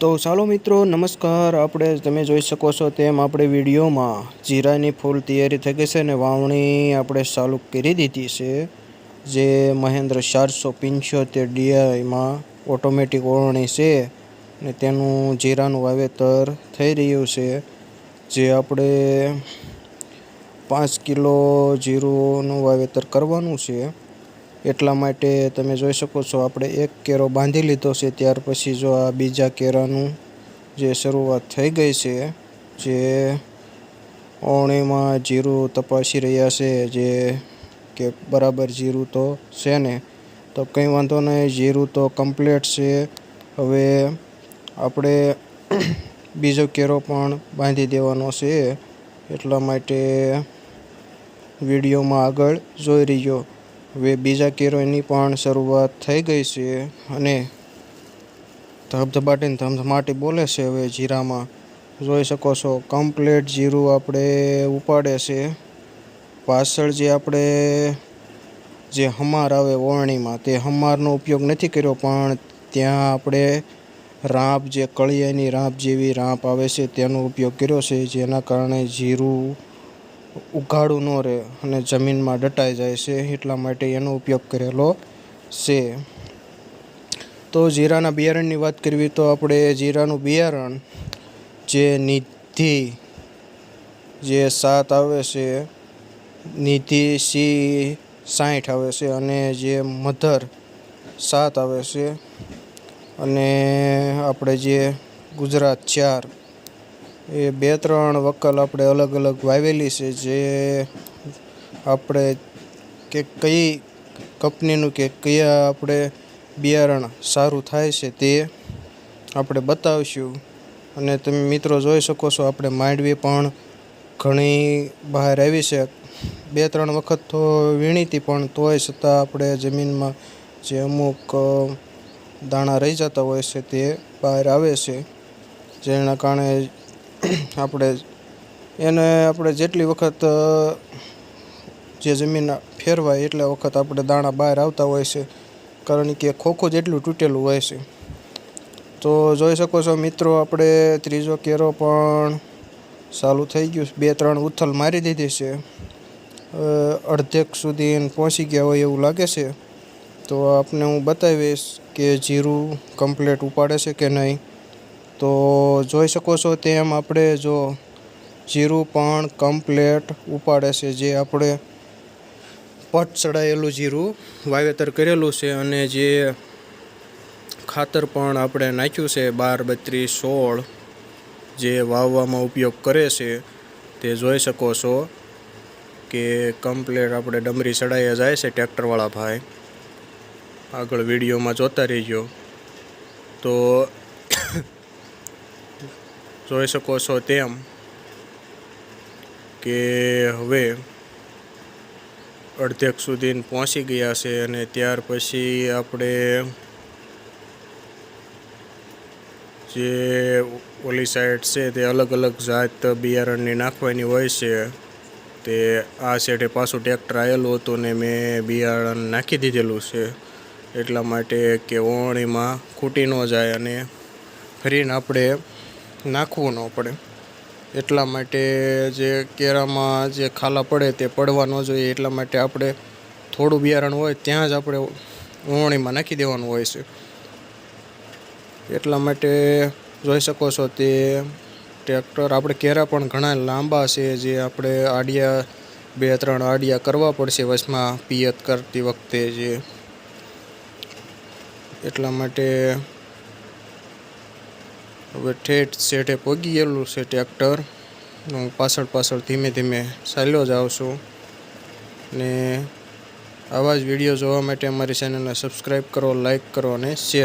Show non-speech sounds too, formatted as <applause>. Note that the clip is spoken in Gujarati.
તો ચાલો મિત્રો, નમસ્કાર. આપણે તમે જોઈ શકો છો તેમ આપણે વિડીયોમાં જીરાની ફૂલ તૈયારી થઈ ગઈ છે ને વાવણી આપણે ચાલુ કરી દીધી છે. જે મહેન્દ્ર ચારસો પંચોતેર ડીઆઈમાં ઓટોમેટિક ઓળણી છે ને તેનું જીરાનું વાવેતર થઈ રહ્યું છે. જે આપણે પાંચ કિલો જીરુંનું વાવેતર કરવાનું છે. એટલા માટે તમે જોઈ શકો છો, આપણે એક કેરો બાંધી લીધો છે, ત્યાર પછી જો આ બીજા કેરાનું જે શરૂઆત થઈ ગઈ છે, જે ઓણીમાં જીરું તપાસી રહ્યા છે, જે કે બરાબર જીરું તો છે ને, તો કંઈ વાંધો નહીં, જીરું તો કમ્પ્લીટ છે. હવે આપણે બીજો કેરો પણ બાંધી દેવાનો છે, એટલા માટે વિડીયોમાં આગળ જોઈ રહ્યો. હવે બીજા કેરોની પણ શરૂઆત થઈ ગઈ છે અને ધબધબાટીને ધમધમાટી બોલે છે હવે જીરામાં. જોઈ શકો છો કમ્પ્લેટ જીરું આપણે ઉપાડે છે. પાછળ જે આપણે જે હમાર આવે ઓરણીમાં તે હમારનો ઉપયોગ નથી કર્યો, પણ ત્યાં આપણે રાંપ જે કળિયાની રાંપ જેવી રાંપ આવે છે, તેનો ઉપયોગ કર્યો છે, જેના કારણે જીરું ઉઘાડું ન રહે અને જમીનમાં દટાઈ જાય છે એટલા માટે એનો ઉપયોગ કરેલો છે. તો જીરાના બિયારણની વાત કરવી તો આપણે જીરાનું બિયારણ જે નિધિ જે સાત આવે છે, નિધિ સી સાઠ આવે છે અને જે મધર સાત આવે છે અને આપણે જે ગુજરાત ચાર એ બે ત્રણ વકલ આપણે અલગ અલગ વાવેલી છે જે આપણે કે કઈ કંપનીનું કે કયા આપણે બિયારણ સારું થાય છે તે આપણે બતાવીશું. અને તમે મિત્રો જોઈ શકો છો આપણે માંડવી પણ ઘણી બહાર આવી છે. બે ત્રણ વખત તો વીણી હતી પણ તોય છતાં આપણે જમીનમાં જે અમુક દાણા રહી જતા હોય છે તે બહાર આવે છે. જેના કારણે <clears throat> આપણે એને આપણે જેટલી વખત જે જમીન ફેરવાય એટલા વખત આપણે દાણા બહાર આવતા હોય છે. કારણ કે ખોખું જેટલું તૂટેલું હોય છે. તો જોઈ શકો છો મિત્રો, આપણે ત્રીજો કેરો પણ ચાલુ થઈ ગયું બે ત્રણ ઉથલ મારી દીધી છે. અડધેક સુધી પહોંચી ગયા હોય એવું લાગે છે. તો આપને હું બતાવીશ કે જીરું કમ્પ્લેટ ઉપાડે છે કે નહીં. તો જોઈ શકો છો તેમ આપણે જો જીરું, પણ કમ્પ્લેટ ઉપાડે છે, જે આપણે પટ ચડાયેલું જીરું વાવેતર કરેલું છે અને જે ખાતર પણ આપણે નાખ્યું છે, બાર, બત્રીસ, સોળ, જે વાવવામાં ઉપયોગ કરે છે, તે જોઈ શકો છો કે કમ્પ્લેટ આપણે ડમરી ચડાઈ જાય છે, ટ્રેક્ટરવાળા ભાઈ. આગળ વિડીયોમાં જોતા રહીજો. તો જોઈ શકો છો તેમ કે હવે અડધેક સુધી પહોંચી ગયા છે અને ત્યાર પછી આપણે જે ઓલી સાઈડ છે તે અલગ અલગ જાત બિયારણની નાખવાની હોય છે, તે આ સાઈડે પાછું ટ્રેક્ટર આવેલું હતું ને મેં બિયારણ નાખી દીધેલું છે, એટલા માટે કે ઓણીમાં ખૂટી ન જાય અને ફરીને આપણે નાખવું ન પડે. એટલા માટે જે કેરામાં જે ખાલા પડે તે પડવા ન જોઈએ. એટલા માટે આપણે થોડું બિયારણ હોય ત્યાં જ આપણે ઉવણીમાં નાખી દેવાનું હોય છે. એટલા માટે જોઈ શકો છો તે ટ્રેક્ટર. આપણે કેરા પણ ઘણા લાંબા છે જે આપણે આડિયા બે ત્રણ આડિયા કરવા પડશે વચમાં પિયત કરતી વખતે જે. એટલા માટે હવે ઠેઠ શેઠે પગી ગયેલું છે ટ્રેક્ટર. હું પાછળ પાછળ ધીમે ધીમે ચાલ્યો જાઉં છું. ને આવા જ વીડિયો જોવા માટે અમારી ચેનલને સબસ્ક્રાઈબ કરો લાઈક કરો અને શેર